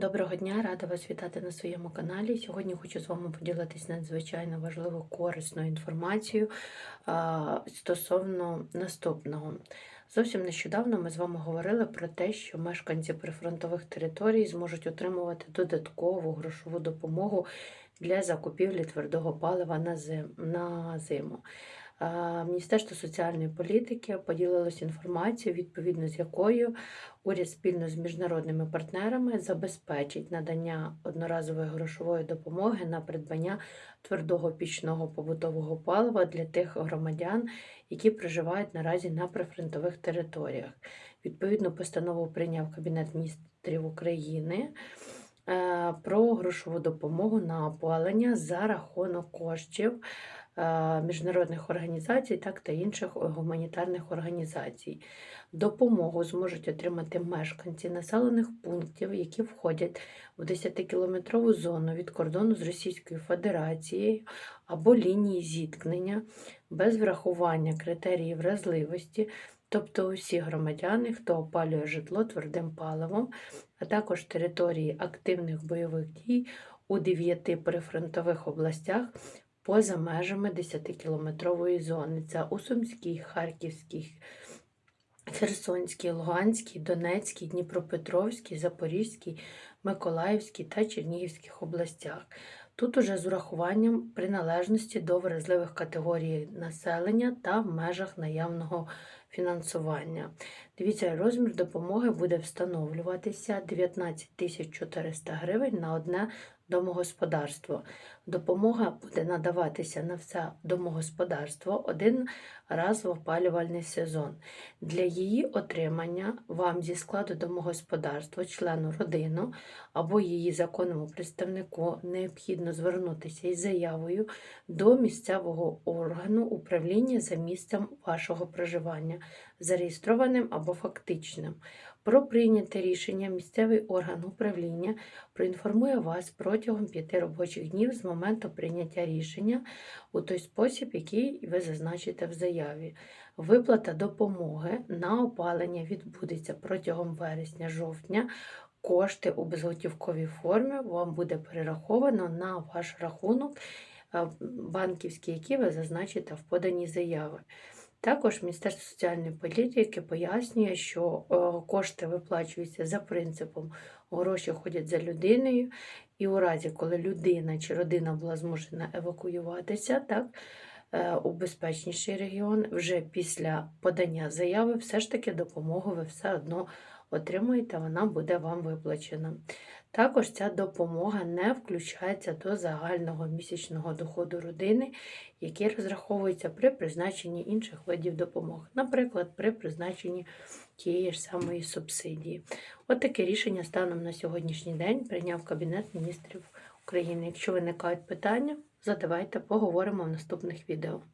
Доброго дня, рада вас вітати на своєму каналі. Сьогодні хочу з вами поділитися надзвичайно важливою корисною інформацією стосовно наступного. Зовсім нещодавно ми з вами говорили про те, що мешканці прифронтових територій зможуть отримувати додаткову грошову допомогу для закупівлі твердого палива на зиму. Міністерство соціальної політики поділилось інформацією, відповідно з якою уряд спільно з міжнародними партнерами забезпечить надання одноразової грошової допомоги на придбання твердого пічного побутового палива для тих громадян, які проживають наразі на прифронтових територіях. Відповідну постанову прийняв Кабінет міністрів України е, про грошову допомогу на опалення за рахунок коштів міжнародних організацій, так та інших гуманітарних організацій. Допомогу зможуть отримати мешканці населених пунктів, які входять в 10-кілометрову зону від кордону з Російською Федерацією або лінії зіткнення без врахування критеріїв вразливості, тобто усі громадяни, хто опалює житло твердим паливом, а також території активних бойових дій у 9 прифронтових областях поза межами 10-кілометрової зони. Це у Сумській, Харківській, Херсонській, Луганській, Донецькій, Дніпропетровській, Запорізькій, Миколаївській та Чернігівських областях. Тут уже з урахуванням приналежності до вразливих категорій населення та в межах наявного фінансування. Дивіться, розмір допомоги буде встановлюватися 19 тисяч 400 гривень на одне домогосподарство. Допомога буде надаватися на все домогосподарство один раз в опалювальний сезон. Для її отримання вам зі складу домогосподарства, члену родину або її законному представнику необхідно звернутися із заявою до місцевого органу управління за місцем вашого проживання, зареєстрованим або фактичним. Про прийняте рішення місцевий орган управління проінформує вас протягом п'яти робочих днів з моменту прийняття рішення у той спосіб, який ви зазначите в заяві. Виплата допомоги на опалення відбудеться протягом вересня-жовтня. Кошти у безготівковій формі вам буде перераховано на ваш рахунок е, банківський, який ви зазначите в поданій заяві. Також Міністерство соціальної політики пояснює, що е, кошти виплачуються за принципом гроші ходять за людиною, і у разі, коли людина чи родина була змушена евакуюватися, так, у безпечніший регіон, вже після подання заяви, все ж таки допомогу ви все одно отримуєте, вона буде вам виплачена. Також ця допомога не включається до загального місячного доходу родини, який розраховується при призначенні інших видів допомоги, наприклад, при призначенні тієї ж самої субсидії. От таке рішення станом на сьогоднішній день прийняв Кабінет міністрів України. Якщо виникають питання, задавайте, поговоримо в наступних відео.